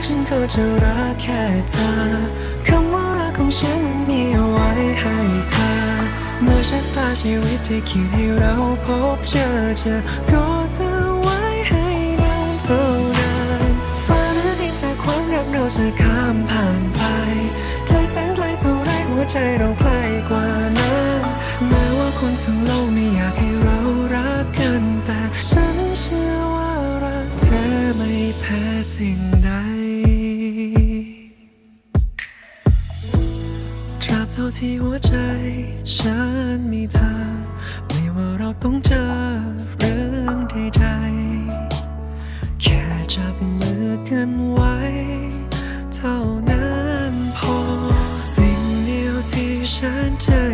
กฉันก็จะรักแค่เธอคำว่ารักของฉันมันมีเอาไว้ให้เธอเมื่อชะตาชีวิตที่คิดให้เราพบเจอเจอก็เธอไว้ให้นานเท่านานฟ้าหรือดินจากความรักเราจะข้ามผ่านไปไกลแสนไกลเท่าไรหัวใจเราใกล้กว่านั้นแม้ว่าคนทั้งโลกไม่อยากให้เรารัก เท่าที่หัวใจ ฉันมีเธอ ไม่ว่าเราต้องเจอเรื่องใดๆ แค่จับมือกันไวเท่านั้นพอ สิ่งเดียวที่ฉันจอ